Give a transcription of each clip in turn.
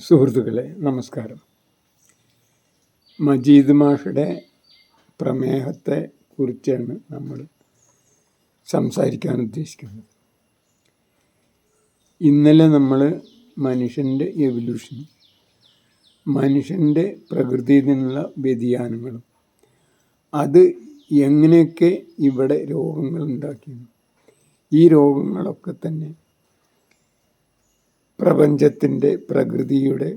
സുഹൃത്തുക്കളെ നമസ്കാരം. മജീദ് മാഷയുടെ പ്രമേഹത്തെ കുറിച്ചാണ് നമ്മൾ സംസാരിക്കാൻ ഉദ്ദേശിക്കുന്നത്. ഇന്നലെ നമ്മൾ മനുഷ്യന്റെ എവല്യൂഷൻ മനുഷ്യന്റെ പ്രകൃതിയിൽ നിന്നുള്ള വ്യതിയാനങ്ങളും അത് എങ്ങനെയൊക്കെ ഇവിടെ രോഗങ്ങൾ ഉണ്ടാക്കിയിരുന്നു ഈ രോഗങ്ങളൊക്കെ തന്നെ പ്രപഞ്ചത്തിന്റെ പ്രകൃതിയുടെ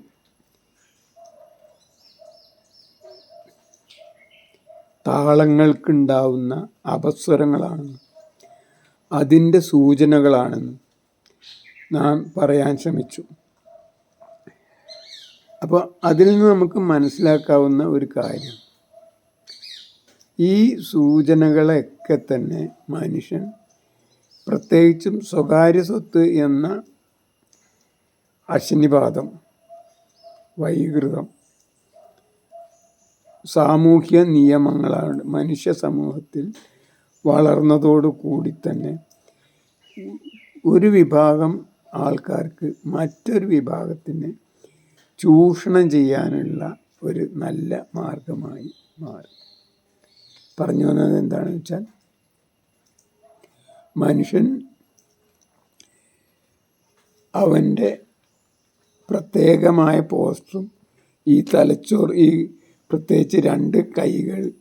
താളങ്ങൾക്കുണ്ടാവുന്ന അപസ്വരങ്ങളാണെന്നും അതിന്റെ സൂചനകളാണെന്നും നാം പറയാൻ ശ്രമിച്ചു. അപ്പോൾ അതിൽ നിന്ന് നമുക്ക് മനസ്സിലാക്കാവുന്ന ഒരു കാര്യം. ഈ സൂചനകളൊക്കെ തന്നെ മനുഷ്യൻ പ്രത്യേകിച്ചും സ്വകാര്യ സ്വത്ത് എന്ന അശ്നിപാതം വൈകൃതം സാമൂഹ്യ നിയമങ്ങളാണ് മനുഷ്യ സമൂഹത്തിൽ വളർന്നതോടു കൂടി തന്നെ ഒരു വിഭാഗം ആൾക്കാർക്ക് മറ്റൊരു വിഭാഗത്തിന് ചൂഷണം ചെയ്യാനുള്ള ഒരു നല്ല മാർഗമായി മാറി. പറഞ്ഞു വന്നത് എന്താണെന്ന് വെച്ചാൽ മനുഷ്യൻ അവന്റെ പ്രത്യേകമായ പോസ്റ്റും ഈ തലച്ചോറ് ഈ പ്രത്യേകിച്ച് രണ്ട് കൈകൾ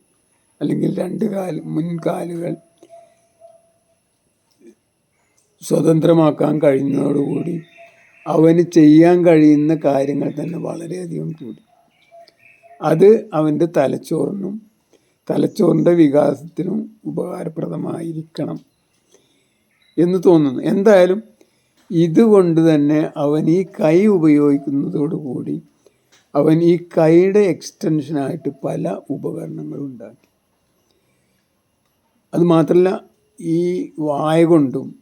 അല്ലെങ്കിൽ രണ്ട് കാൽ മുൻകാലുകൾ സ്വതന്ത്രമാക്കാൻ കഴിയുന്നതോടുകൂടി അവന് ചെയ്യാൻ കഴിയുന്ന കാര്യങ്ങൾ തന്നെ വളരെയധികം കൂടി. അത് അവന്റെ തലച്ചോറിനും തലച്ചോറിന്റെ വികാസത്തിനും ഉപകാരപ്രദമായിരിക്കണം എന്ന് തോന്നുന്നു. എന്തായാലും ഇതുകൊണ്ട് തന്നെ അവൻ ഈ കൈ ഉപയോഗിക്കുന്നതോടുകൂടി അവൻ ഈ കൈയുടെ എക്സ്റ്റൻഷനായിട്ട് പല ഉപകരണങ്ങളും ഉണ്ടാക്കി. അതുമാത്രമല്ല ഈ വായ കൊണ്ടും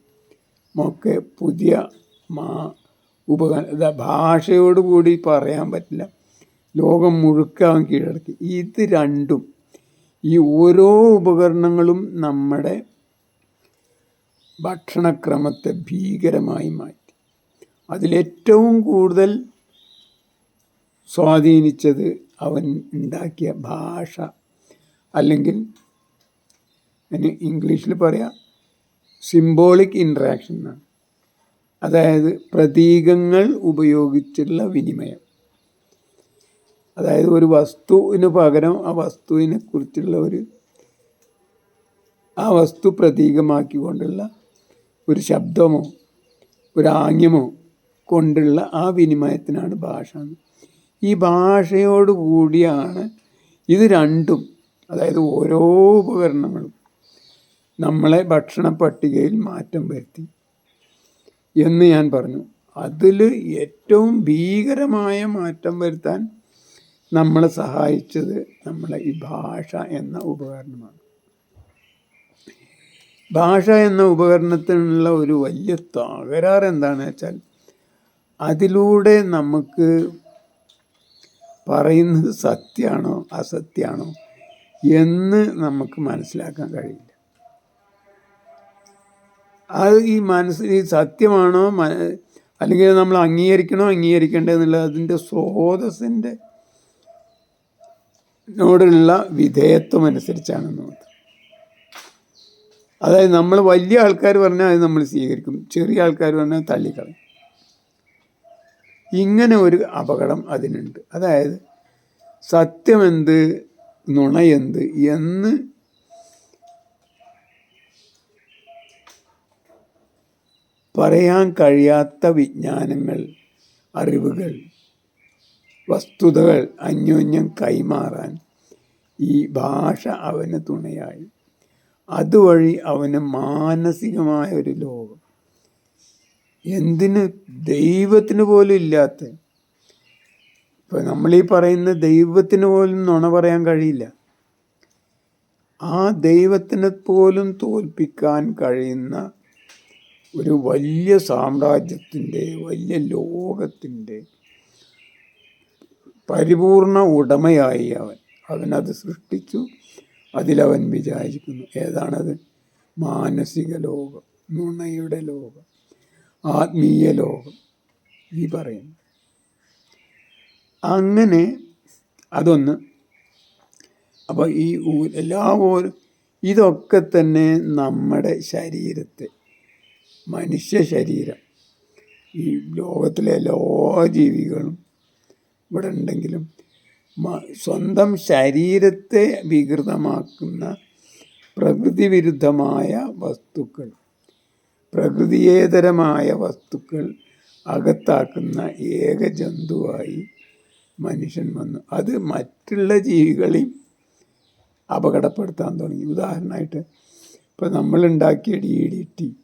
ഒക്കെ പുതിയ മാ ഉപകരണ ഭാഷയോടുകൂടി പറയാൻ പറ്റില്ല. ലോകം മുഴുക്കാൻ കീഴടക്കി. ഇത് രണ്ടും ഈ ഓരോ ഉപകരണങ്ങളും നമ്മുടെ ഭക്ഷണക്രമത്തെ ഭീകരമായി മാറ്റി. അതിലേറ്റവും കൂടുതൽ സ്വാധീനിച്ചത് അവൻ ഉണ്ടാക്കിയ ഭാഷ. അല്ലെങ്കിൽ ഇംഗ്ലീഷിൽ പറയാം സിംബോളിക് ഇൻട്രാക്ഷൻ എന്നാണ്. അതായത് പ്രതീകങ്ങൾ ഉപയോഗിച്ചുള്ള വിനിമയം. അതായത് ഒരു വസ്തുവിന് പകരം ആ വസ്തുവിനെ കുറിച്ചുള്ള ഒരു ആ വസ്തു പ്രതീകമാക്കിക്കൊണ്ടുള്ള ഒരു ശബ്ദമോ ഒരു ആംഗ്യമോ കൊണ്ടുള്ള ആ വിനിമയത്തിനാണ് ഭാഷ. ഈ ഭാഷയോട് കൂടിയാണ് ഇത് രണ്ടും അതായത് ഓരോ ഉപകരണങ്ങളും നമ്മളെ ഭക്ഷണ പട്ടികയിൽ മാറ്റം വരുത്തി. എന്ന് ഞാൻ പറഞ്ഞു അതിൽ ഏറ്റവും ഭീകരമായ മാറ്റം വരുത്താൻ നമ്മളെ സഹായിച്ചത് നമ്മളെ ഈ ഭാഷ എന്ന ഉപകരണമാണ്. ഭാഷ എന്ന ഉപകരണത്തിനുള്ള ഒരു വലിയ തകരാറ് എന്താണെന്ന് വെച്ചാൽ അതിലൂടെ നമുക്ക് പറയുന്നത് സത്യമാണോ അസത്യമാണോ എന്ന് നമുക്ക് മനസ്സിലാക്കാൻ കഴിയില്ല. അത് ഈ മനസ്സ് ഈ സത്യമാണോ അല്ലെങ്കിൽ നമ്മൾ അംഗീകരിക്കണോ അംഗീകരിക്കേണ്ടതെന്നുള്ള അതിന്റെ സ്രോതസ്സിന്റെ നോടുള്ള വിധേയത്വം അനുസരിച്ചാണെന്ന് മാത്രം. അതായത് നമ്മൾ വലിയ ആൾക്കാർ പറഞ്ഞാൽ അത് നമ്മൾ സ്വീകരിക്കും. ചെറിയ ആൾക്കാർ പറഞ്ഞാൽ തള്ളിക്കളയും. ഇങ്ങനെ ഒരു അപകടം അതിനുണ്ട്. അതായത് സത്യമെന്ത് നുണയെന്ത് എന്ന് പറയാൻ കഴിയാത്ത വിജ്ഞാനങ്ങൾ അറിവുകൾ വസ്തുതകൾ അന്യോന്യം കൈമാറാൻ ഈ ഭാഷ അവന് തുണയായി. അതുവഴി അവന് മാനസികമായ ഒരു ലോകം. എന്തിന് ദൈവത്തിന് പോലും ഇല്ലാത്ത? ഇപ്പം നമ്മളീ പറയുന്ന ദൈവത്തിന് പോലും നുണ പറയാൻ കഴിയില്ല. ആ ദൈവത്തിന് പോലും തോൽപ്പിക്കാൻ കഴിയുന്ന ഒരു വലിയ സാമ്രാജ്യത്തിന്റെ വലിയ ലോകത്തിന്റെ പരിപൂർണ ഉടമയായി അവൻ. അവനത് സൃഷ്ടിച്ചു. അതിലവൻ വിചാരിക്കുന്നു. ഏതാണത്? മാനസിക ലോകം നുണയുടെ ലോകം ആത്മീയ ലോകം ഈ പറയുന്നു. അങ്ങനെ അതൊന്ന് അപ്പോൾ ഈ എല്ലാ ഓരോ ഇതൊക്കെ തന്നെ നമ്മുടെ ശരീരത്തെ മനുഷ്യ ശരീരം ഈ ലോകത്തിലെ എല്ലാ ജീവികളും ഇവിടെ ഉണ്ടെങ്കിലും സ്വന്തം ശരീരത്തെ വികൃതമാക്കുന്ന പ്രകൃതി വിരുദ്ധമായ വസ്തുക്കൾ പ്രകൃതിയേതരമായ വസ്തുക്കൾ അകത്താക്കുന്ന ഏക ജന്തുവായി മനുഷ്യൻ വന്നു. അത് മറ്റുള്ള ജീവികളെയും അപകടപ്പെടുത്താൻ തുടങ്ങി. ഉദാഹരണമായിട്ട് ഇപ്പോൾ നമ്മളുണ്ടാക്കിയ ഡി ഡി ടി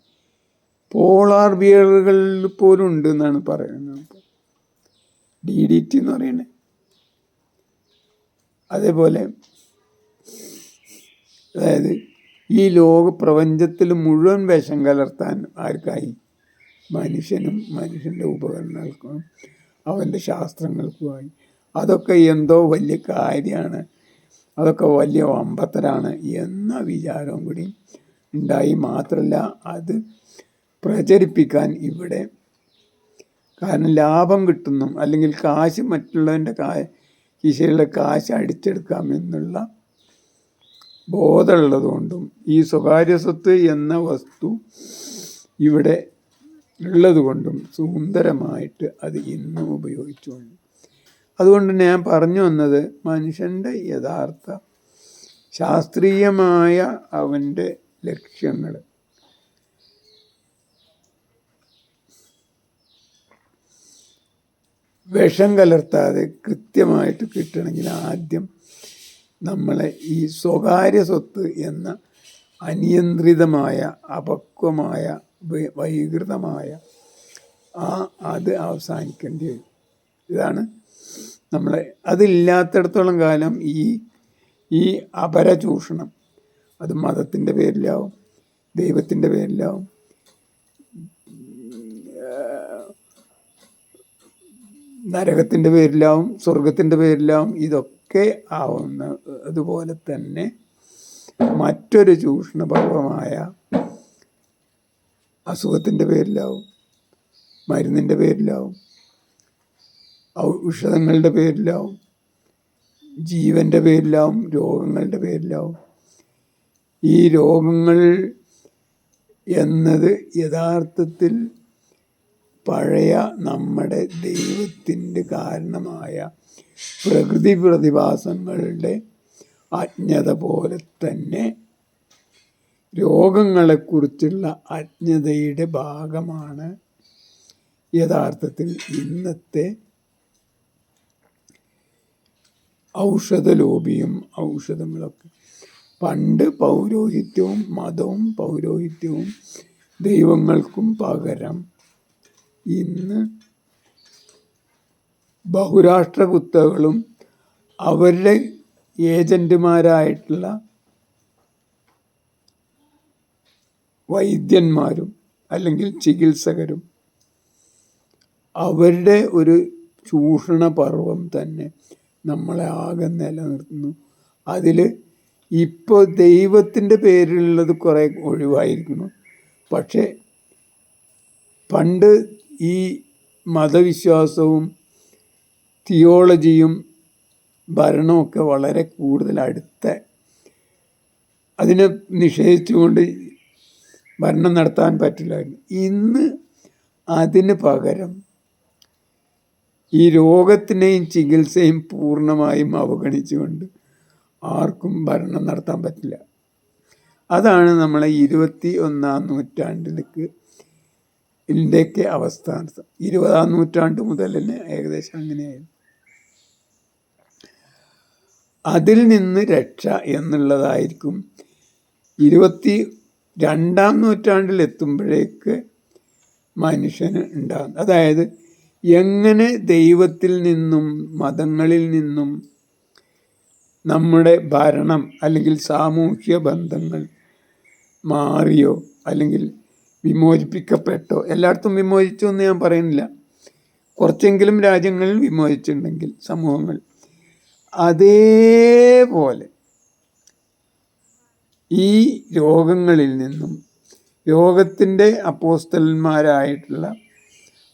പോളാർ ബിയറുകളിൽ പോലും ഉണ്ട് എന്നാണ് പറയുന്നത്. ഡി ഡി ടി എന്ന് പറയുന്നത് അതേപോലെ അതായത് ഈ ലോക പ്രപഞ്ചത്തിൽ മുഴുവൻ വേഷം കലർത്താൻ ആർക്കായി? മനുഷ്യനും മനുഷ്യന്റെ ഉപകരണങ്ങൾക്കും അവന്റെ ശാസ്ത്രങ്ങൾക്കുമായി. അതൊക്കെ എന്തോ വലിയ കാര്യമാണ്. അതൊക്കെ വലിയ വമ്പത്തരാണ് എന്ന വിചാരവും കൂടി ഉണ്ടായി. മാത്രമല്ല അത് പ്രചരിപ്പിക്കാൻ ഇവിടെ കാരണം ലാഭം കിട്ടുന്നു. അല്ലെങ്കിൽ കാശ് മറ്റുള്ളവന്റെ കാ കീശയിലുള്ള കാശ് അടിച്ചെടുക്കാമെന്നുള്ള ബോധമുള്ളതുകൊണ്ടും ഈ സ്വകാര്യ സ്വത്ത് എന്ന വസ്തു ഇവിടെ ഉള്ളതുകൊണ്ടും സുന്ദരമായിട്ട് അത് ഇന്നും ഉപയോഗിച്ചുകൊണ്ട്. അതുകൊണ്ട് ഞാൻ പറഞ്ഞു വന്നത് മനുഷ്യന്റെ യഥാർത്ഥ ശാസ്ത്രീയമായ അവന്റെ ലക്ഷ്യങ്ങൾ വിഷം കലർത്താതെ കൃത്യമായിട്ട് കിട്ടണമെങ്കിൽ ആദ്യം നമ്മളെ ഈ സ്വകാര്യ സ്വത്ത് എന്ന അനിയന്ത്രിതമായ അപക്വമായ വൈകൃതമായ ആ അത് അവസാനിക്കേണ്ടി വരും. ഇതാണ് നമ്മളെ അതില്ലാത്തടത്തോളം കാലം ഈ ഈ അപരചൂഷണം. അത് മതത്തിന്റെ പേരിലാവും ദൈവത്തിന്റെ പേരിലാവും നരകത്തിന്റെ പേരിലാവും സ്വർഗത്തിന്റെ പേരിലാവും ഇതൊക്കെ ആവുന്ന അതുപോലെ തന്നെ മറ്റൊരു ചൂഷണപർവമായ അസുഖത്തിന്റെ പേരിലാവും മരുന്നിന്റെ പേരിലാവും ഔഷധങ്ങളുടെ പേരിലാവും ജീവന്റെ പേരിലാവും രോഗങ്ങളുടെ പേരിലാവും. ഈ രോഗങ്ങൾ എന്നത് യഥാർത്ഥത്തിൽ പഴയ നമ്മുടെ ദൈവത്തിന്റെ കാരണമായ പ്രകൃതി പ്രതിഭാസങ്ങളുടെ അജ്ഞത പോലെ തന്നെ രോഗങ്ങളെക്കുറിച്ചുള്ള അജ്ഞതയുടെ ഭാഗമാണ് യഥാർത്ഥത്തിൽ ഇന്നത്തെ ഔഷധലോപിയും ഔഷധങ്ങളൊക്കെ. പണ്ട് പൗരോഹിത്യവും മതവും പൗരോഹിത്യവും ദൈവങ്ങൾക്കും പകരം ഇന്ന് ബഹുരാഷ്ട്ര കുത്തകളും അവരുടെ ഏജന്റുമാരായിട്ടുള്ള വൈദ്യന്മാരും അല്ലെങ്കിൽ ചികിത്സകരും അവരുടെ ഒരു ചൂഷണ പർവം തന്നെ നമ്മളെ ആകെ നിലനിർത്തുന്നു. അതിൽ ഇപ്പോൾ ദൈവത്തിന്റെ പേരിലുള്ളത് കുറേ ഒഴിവായിരിക്കുന്നു. പക്ഷേ പണ്ട് ഈ മതവിശ്വാസവും തിയോളജിയും ഭരണമൊക്കെ വളരെ കൂടുതൽ അടുത്ത അതിനെ നിഷേധിച്ചുകൊണ്ട് ഭരണം നടത്താൻ പറ്റില്ലായിരുന്നു. ഇന്ന് അതിന് പകരം ഈ രോഗത്തിനെയും ചികിത്സയും പൂർണമായും അവഗണിച്ചുകൊണ്ട് ആർക്കും ഭരണം നടത്താൻ പറ്റില്ല. അതാണ് നമ്മളെ ഇരുപത്തി ഒന്നാം നൂറ്റാണ്ടിലേക്ക് ഇതിന്റെയൊക്കെ അവസ്ഥ ഇരുപതാം നൂറ്റാണ്ട് മുതൽ തന്നെ ഏകദേശം അങ്ങനെയായിരുന്നു അതിൽ നിന്ന് രക്ഷ എന്നുള്ളതായിരിക്കും. ഇരുപത്തി രണ്ടാം നൂറ്റാണ്ടിൽ എത്തുമ്പോഴേക്ക് മനുഷ്യന് ഉണ്ടാകുന്നത്. അതായത് എങ്ങനെ ദൈവത്തിൽ നിന്നും മതങ്ങളിൽ നിന്നും നമ്മുടെ ഭരണം അല്ലെങ്കിൽ സാമൂഹ്യ ബന്ധങ്ങൾ മാറിയോ അല്ലെങ്കിൽ വിമോചിപ്പിക്കപ്പെട്ടോ? എല്ലായിടത്തും വിമോചിച്ചു എന്ന് ഞാൻ പറയുന്നില്ല. കുറച്ചെങ്കിലും രാജ്യങ്ങളിൽ വിമോചിച്ചിട്ടുണ്ടെങ്കിൽ സമൂഹങ്ങൾ. അതേപോലെ ഈ രോഗങ്ങളിൽ നിന്നും രോഗത്തിന്റെ അപ്പോസ്റ്റലന്മാരായിട്ടുള്ള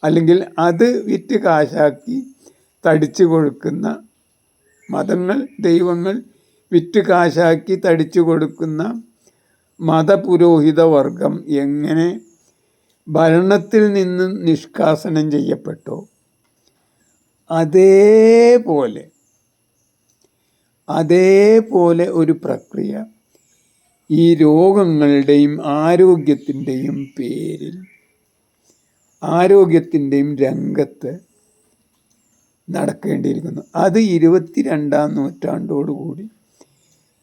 അല്ലെങ്കിൽ അത് വിറ്റ് കാശാക്കി തടിച്ചു കൊടുക്കുന്ന മതങ്ങൾ ദൈവങ്ങൾ വിറ്റ് കാശാക്കി തടിച്ചു കൊടുക്കുന്ന മതപുരോഹിത വർഗം എങ്ങനെ ഭരണത്തിൽ നിന്ന് നിഷ്കാസനം ചെയ്യപ്പെട്ടു? അതേപോലെ അതേപോലെ ഒരു പ്രക്രിയ ഈ രോഗങ്ങളുടെയും ആരോഗ്യത്തിന്റെയും പേരിൽ ആരോഗ്യത്തിന്റെയും രംഗത്ത് നടക്കേണ്ടിയിരിക്കുന്നു. അത് ഇരുപത്തിരണ്ടാം നൂറ്റാണ്ടോടുകൂടി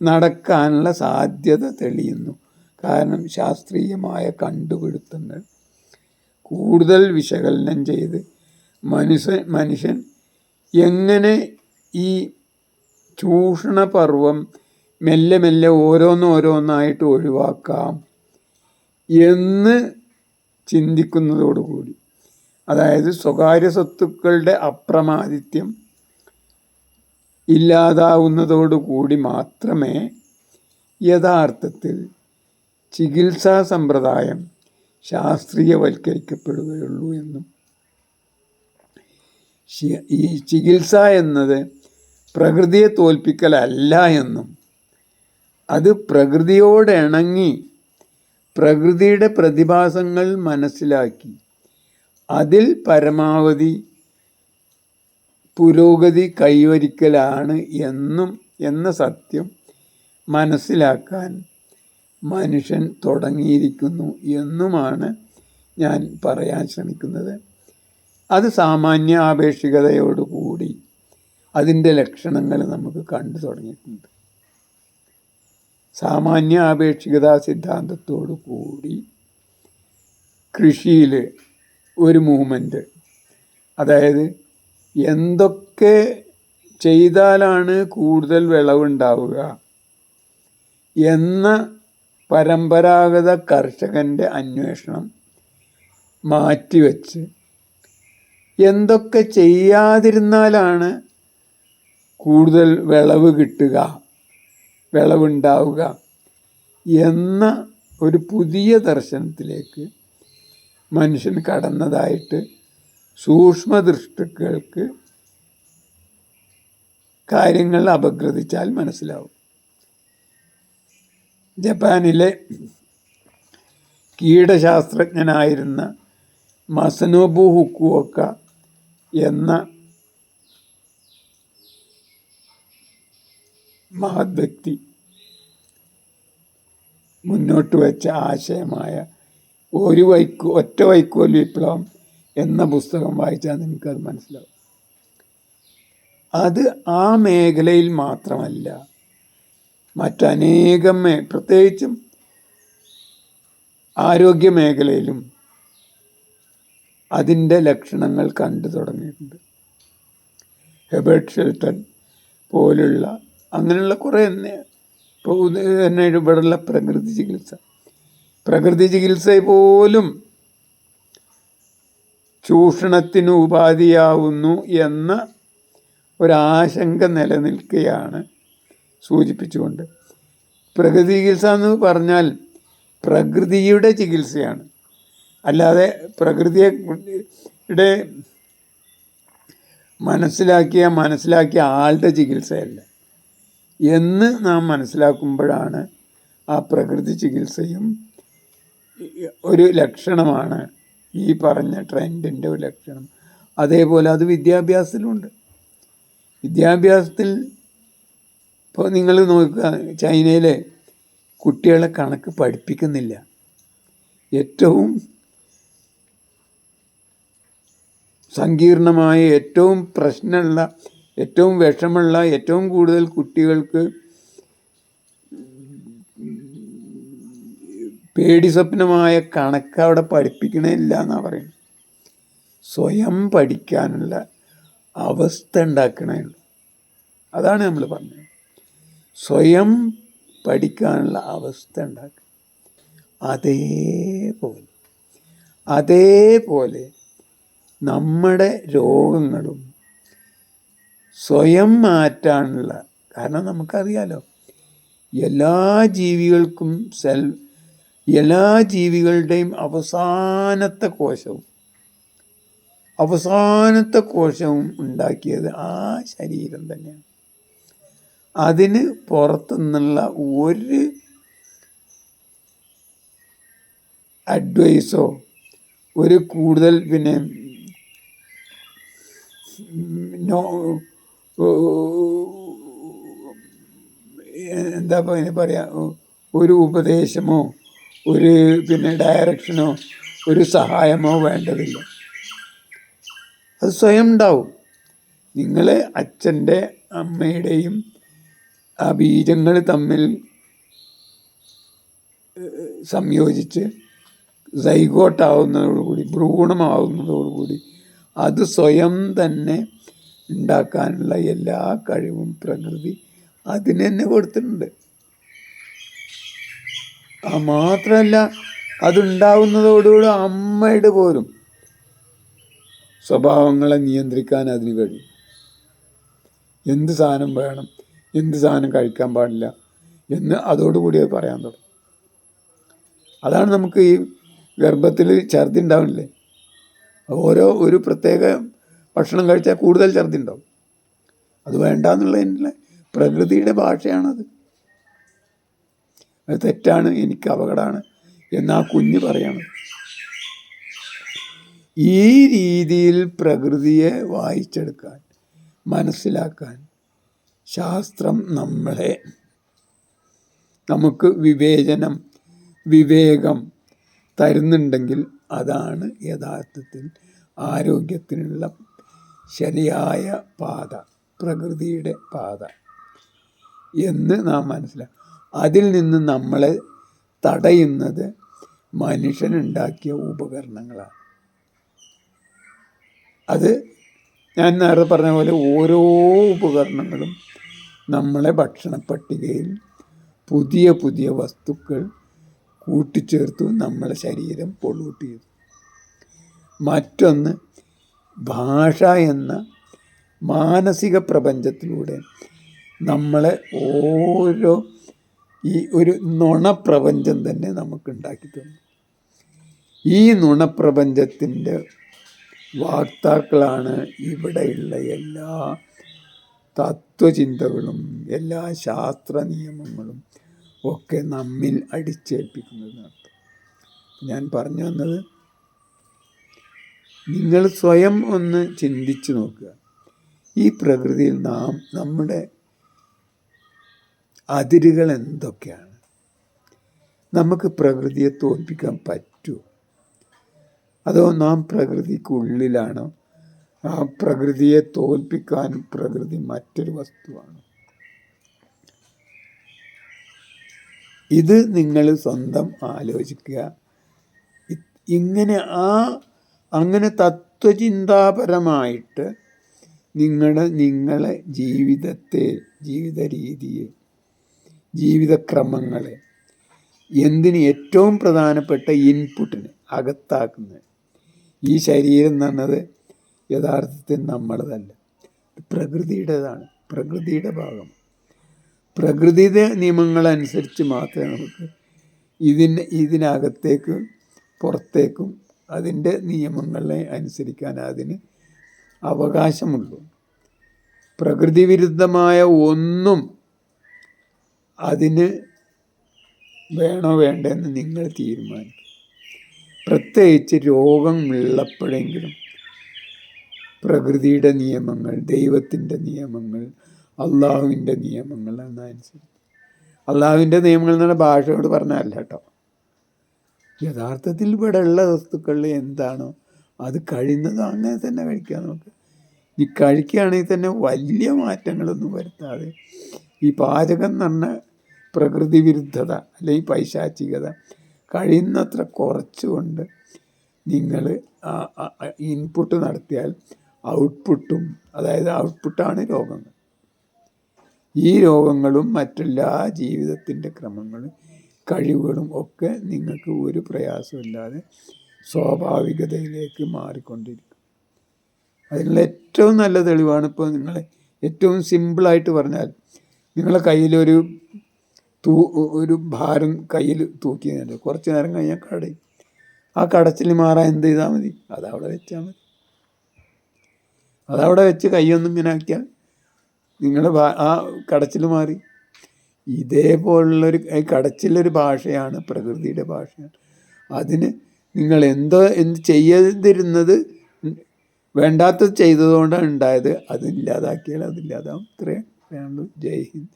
നടക്കാനുള്ള സാധ്യത തെളിയുന്നു. കാരണം ശാസ്ത്രീയമായ കണ്ടുപിടുത്തങ്ങൾ കൂടുതൽ വിശകലനം ചെയ്ത് മനുഷ്യ മനുഷ്യൻ എങ്ങനെ ഈ ചൂഷണപർവം മെല്ലെ മെല്ലെ ഓരോന്നോരോന്നായിട്ട് ഒഴിവാക്കാം എന്ന് ചിന്തിക്കുന്നതോടുകൂടി അതായത് സ്വകാര്യ സ്വത്തുക്കളുടെ അപ്രമാദിത്യം ഇല്ലാതാവുന്നതോടുകൂടി മാത്രമേ യഥാർത്ഥത്തിൽ ചികിത്സാ സമ്പ്രദായം ശാസ്ത്രീയവൽക്കരിക്കപ്പെടുകയുള്ളൂ എന്നും. ഈ ചികിത്സ എന്നത് പ്രകൃതിയെ തോൽപ്പിക്കലല്ല എന്നും. അത് പ്രകൃതിയോട് ഇണങ്ങി പ്രകൃതിയുടെ പ്രതിഭാസങ്ങൾ മനസ്സിലാക്കി അതിൽ പരമാവധി പുരോഗതി കൈവരിക്കലാണ് എന്നും എന്ന സത്യം മനസ്സിലാക്കാൻ മനുഷ്യൻ തുടങ്ങിയിരിക്കുന്നു എന്നുമാണ് ഞാൻ പറയാൻ ശ്രമിക്കുന്നത്. അത് സാമാന്യ ആപേക്ഷികതയോടുകൂടി അതിന്റെ ലക്ഷണങ്ങൾ നമുക്ക് കണ്ടു തുടങ്ങിയിട്ടുണ്ട്. സാമാന്യ ആപേക്ഷികതാ സിദ്ധാന്തത്തോടു കൂടി കൃഷിയിൽ ഒരു മൂവ്മെന്റ് അതായത് എന്തൊക്കെ ചെയ്താലാണ് കൂടുതൽ വിളവുണ്ടാവുക എന്ന പരമ്പരാഗത കർഷകന്റെ അന്വേഷണം മാറ്റിവെച്ച്. എന്തൊക്കെ ചെയ്യാതിരുന്നാലാണ് കൂടുതൽ വിളവ് കിട്ടുക വിളവുണ്ടാവുക എന്ന ഒരു പുതിയ ദർശനത്തിലേക്ക് മനുഷ്യൻ കടന്നതായിട്ട് സൂക്ഷ്മദൃഷ്ടികൾക്ക് കാര്യങ്ങൾ അപഗ്രഥിച്ചാൽ മനസ്സിലാവും. ജപ്പാനിലെ കീടശാസ്ത്രജ്ഞനായിരുന്ന മസനോബു ഹുക്കുവക്ക എന്ന മഹത് വ്യക്തി മുന്നോട്ട് വെച്ച ആശയമായ ഒരു വൈക്കോ ഒറ്റ വൈക്കോൽ വിപ്ലവം എന്ന പുസ്തകം വായിച്ചാൽ നിങ്ങൾക്കത് മനസ്സിലാവും. അത് ആ മേഖലയിൽ മാത്രമല്ല മറ്റനേകം മേ പ്രത്യേകിച്ചും ആരോഗ്യ മേഖലയിലും അതിന്റെ ലക്ഷണങ്ങൾ കണ്ടു തുടങ്ങിയിട്ടുണ്ട്. ഹെബർട്ട് ഷെൽട്ടൺ പോലുള്ള അങ്ങനെയുള്ള കുറേ ഇപ്പോൾ തന്നെ ഇവിടെയുള്ള പ്രകൃതി ചികിത്സ. പ്രകൃതി ചികിത്സ പോലും ചൂഷണത്തിന് ഉപാധിയാവുന്നു എന്ന ഒരാശങ്ക നിലനിൽക്കുകയാണ് സൂചിപ്പിച്ചുകൊണ്ട്. പ്രകൃതി ചികിത്സ എന്ന് പറഞ്ഞാൽ പ്രകൃതിയുടെ ചികിത്സയാണ്. അല്ലാതെ പ്രകൃതിയെ യുടെ മനസ്സിലാക്കിയ മനസ്സിലാക്കിയ ആളുടെ ചികിത്സയല്ല. എന്ന് നാം മനസ്സിലാക്കുമ്പോഴാണ് ആ പ്രകൃതി ചികിത്സയും ഒരു ലക്ഷണമാണ്. ഈ പറഞ്ഞ ട്രെൻഡിന്റെ ഒരു ലക്ഷണം. അതേപോലെ അത് വിദ്യാഭ്യാസത്തിലുണ്ട്. വിദ്യാഭ്യാസത്തിൽ ഇപ്പോൾ നിങ്ങൾ നോക്കുക ചൈനയിലെ കുട്ടികളെ കണക്ക് പഠിപ്പിക്കുന്നില്ല. ഏറ്റവും സങ്കീർണമായ ഏറ്റവും പ്രശ്നമുള്ള ഏറ്റവും വിഷമുള്ള ഏറ്റവും കൂടുതൽ കുട്ടികൾക്ക് പേടി സ്വപ്നമായ കണക്ക് അവിടെ പഠിപ്പിക്കണില്ല എന്നാണ് പറയുന്നത്. സ്വയം പഠിക്കാനുള്ള അവസ്ഥ ഉണ്ടാക്കണേ ഉള്ളൂ. അതാണ് നമ്മൾ പറഞ്ഞത്. സ്വയം പഠിക്കാനുള്ള അവസ്ഥ ഉണ്ടാക്കുക അതേപോലെ അതേപോലെ നമ്മുടെ രോഗങ്ങളും സ്വയം മാറ്റാനുള്ള കാരണം നമുക്കറിയാലോ എല്ലാ ജീവികൾക്കും സെൽ എല്ലാ ജീവികളുടെയും അവസാനത്തെ കോശവും അവസാനത്തെ കോശവും ഉണ്ടാക്കിയത് ആ ശരീരം തന്നെയാണ്. അതിന് പുറത്തുനിന്നുള്ള ഒരു അഡ്വൈസോ ഒരു കൂടുതൽ പിന്നെ എന്താ പിന്നെ പറയാ ഒരു ഉപദേശമോ ഒരു പിന്നെ ഡയറക്ഷനോ ഒരു സഹായമോ വേണ്ടതില്ല. അത് സ്വയം ഉണ്ടാവും. നിങ്ങൾ അച്ഛന്റെ അമ്മയുടെയും ആ ബീജങ്ങൾ തമ്മിൽ സംയോജിച്ച് സൈഗോട്ടാവുന്നതോടുകൂടി ഭ്രൂണമാവുന്നതോടുകൂടി അത് സ്വയം തന്നെ ഉണ്ടാക്കാനുള്ള എല്ലാ കഴിവും പ്രകൃതി അതിന് തന്നെ കൊടുത്തിട്ടുണ്ട്. ആ മാത്രമല്ല അതുണ്ടാവുന്നതോടുകൂടി അമ്മയുടെ പോലും സ്വഭാവങ്ങളെ നിയന്ത്രിക്കാൻ അതിന് കഴിയും. എന്ത് സാധനം വേണം? എന്ത് സാധനം കഴിക്കാൻ പാടില്ല എന്ന് അതോടുകൂടി അത് പറയാൻ തുടങ്ങും. അതാണ് നമുക്ക് ഈ ഗർഭത്തിൽ ഛർദി ഉണ്ടാവില്ലേ? ഓരോ ഒരു പ്രത്യേക ഭക്ഷണം കഴിച്ചാൽ കൂടുതൽ ഛർദി ഉണ്ടാവും. അത് വേണ്ട എന്നുള്ളതിന്റെ പ്രകൃതിയുടെ ഭാഷയാണത്. അത് തെറ്റാണ് എനിക്ക് അപകടമാണ് എന്നാ കുഞ്ഞ് പറയാണ്. ഈ രീതിയിൽ പ്രകൃതിയെ വായിച്ചെടുക്കാൻ മനസ്സിലാക്കാൻ ശാസ്ത്രം നമ്മളെ. നമുക്ക് വിവേചനം വിവേകം തരുന്നുണ്ടെങ്കിൽ അതാണ് യഥാർത്ഥത്തിൽ ആരോഗ്യത്തിനുള്ള ശരിയായ പാത പ്രകൃതിയുടെ പാത എന്ന് നാം മനസ്സിലാക്കും അതിൽ നിന്ന് നമ്മളെ തടയുന്നത് മനുഷ്യനുണ്ടാക്കിയ ഉപകരണങ്ങളാണ്. അത് ഞാൻ നേരത്തെ പറഞ്ഞ പോലെ ഓരോ ഉപകരണങ്ങളും നമ്മളെ ഭക്ഷണ പട്ടികയിൽ പുതിയ പുതിയ വസ്തുക്കൾ കൂട്ടിച്ചേർത്തു നമ്മളെ ശരീരം പൊളൂട്ട് ചെയ്തു മറ്റൊന്ന് ഭാഷ എന്ന മാനസിക പ്രപഞ്ചത്തിലൂടെ നമ്മളെ ഓരോ ഈ ഒരു നുണപ്രപഞ്ചം തന്നെ നമുക്ക് ഉണ്ടാക്കി തന്നു. ഈ നുണപ്രപഞ്ചത്തിന്റെ വാക്താക്കളാണ് ഇവിടെയുള്ള എല്ലാ തത്വചിന്തകളും എല്ലാ ശാസ്ത്ര നിയമങ്ങളും ഒക്കെ നമ്മിൽ അടിച്ചേൽപ്പിക്കുന്നത് ഞാൻ പറഞ്ഞു വന്നത് നിങ്ങൾ സ്വയം ഒന്ന് ചിന്തിച്ചു നോക്കുക. ഈ പ്രകൃതിയിൽ നാം നമ്മുടെ അതിരുകൾ എന്തൊക്കെയാണ്? നമുക്ക് പ്രകൃതിയെ തോൽപ്പിക്കാൻ പറ്റുമോ അതോ നാം പ്രകൃതിക്കുള്ളിലാണോ? ആ പ്രകൃതിയെ തോൽപ്പിക്കാൻ പ്രകൃതി മറ്റൊരു വസ്തുവാണ്. ഇത് നിങ്ങൾ സ്വന്തം ആലോചിക്കുക. ഇങ്ങനെ ആ അങ്ങനെ തത്വചിന്താപരമായിട്ട് നിങ്ങളുടെ നിങ്ങളെ ജീവിതത്തെ ജീവിത രീതിയെ ജീവിതക്രമങ്ങളെ എന്തിന് ഏറ്റവും പ്രധാനപ്പെട്ട ഇൻപുട്ടിന് അകത്താക്കുന്നത്? ഈ ശരീരം എന്ന് പറഞ്ഞത് യഥാർത്ഥത്തിൽ നമ്മളതല്ല. പ്രകൃതിയുടേതാണ്. പ്രകൃതിയുടെ ഭാഗം. പ്രകൃതിയുടെ നിയമങ്ങളനുസരിച്ച് മാത്രമേ നമുക്ക് ഇതിന് ഇതിനകത്തേക്ക് പുറത്തേക്കും അതിന്റെ നിയമങ്ങളെ അനുസരിക്കാൻ അതിന് അവകാശമുള്ളൂ. പ്രകൃതി വിരുദ്ധമായ ഒന്നും അതിന് വേണോ വേണ്ടെന്ന് നിങ്ങൾ തീരുമാനിക്കും. പ്രത്യേകിച്ച് രോഗമുള്ളപ്പോഴെങ്കിലും പ്രകൃതിയുടെ നിയമങ്ങൾ ദൈവത്തിന്റെ നിയമങ്ങൾ അള്ളാഹുവിന്റെ നിയമങ്ങൾ എന്നനുസരിച്ച്. അള്ളാഹുവിന്റെ നിയമങ്ങൾ എന്നുള്ള ഭാഷയോട് പറഞ്ഞല്ല കേട്ടോ. യഥാർത്ഥത്തിൽ ഇവിടെ ഉള്ള വസ്തുക്കളിൽ എന്താണോ അത് കഴിയുന്നത് അങ്ങനെ തന്നെ കഴിക്കുക നമുക്ക്. ഈ കഴിക്കുകയാണെങ്കിൽ തന്നെ വലിയ മാറ്റങ്ങളൊന്നും വരുത്താതെ ഈ പാചകം എന്ന് പ്രകൃതി വിരുദ്ധത അല്ലെങ്കിൽ പൈശാചികത കഴിയുന്നത്ര കുറച്ചുകൊണ്ട് നിങ്ങൾ ഇൻപുട്ട് നടത്തിയാൽ ഔട്ട്പുട്ടും അതായത് ഔട്ട്പുട്ടാണ് രോഗങ്ങൾ. ഈ രോഗങ്ങളും മറ്റെല്ലാ ജീവിതത്തിന്റെ ക്രമങ്ങളും കഴിവുകളും ഒക്കെ നിങ്ങൾക്ക് ഒരു പ്രയാസമില്ലാതെ സ്വാഭാവികതയിലേക്ക് മാറിക്കൊണ്ടിരിക്കും. അതിനുള്ള ഏറ്റവും നല്ല തെളിവാണ് ഇപ്പോൾ നിങ്ങൾ ഏറ്റവും സിമ്പിളായിട്ട് പറഞ്ഞാൽ നിങ്ങളെ കയ്യിലൊരു തൂ ഒരു ഭാരം കയ്യിൽ തൂക്കി കുറച്ച് നേരം കഴിഞ്ഞാൽ കടയും. ആ കടച്ചിൽ മാറാൻ എന്ത് ചെയ്താൽ മതി? അത് അവിടെ വെച്ചാൽ മതി. അതവിടെ വെച്ച് കൈയൊന്നും ഇങ്ങനെ ആക്കിയാൽ നിങ്ങളുടെ ആ കടച്ചിൽ മാറി. ഇതേപോലുള്ളൊരു കടച്ചിലൊരു ഭാഷയാണ് പ്രകൃതിയുടെ ഭാഷയാണ്. അതിന് നിങ്ങൾ എന്തോ എന്ത് ചെയ്യാതിരുന്നത് വേണ്ടാത്തത് ചെയ്തതുകൊണ്ടാണ് ഉണ്ടായത്. അതില്ലാതാക്കിയാൽ അതില്ലാതാവും ഇത്രയും പറയാനുള്ളൂ ജയ് ഹിന്ദ്.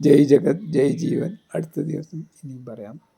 ജയ് ജഗത് ജയ് ജീവൻ. അടുത്ത ദിവസം ഇനിയും പറയാം.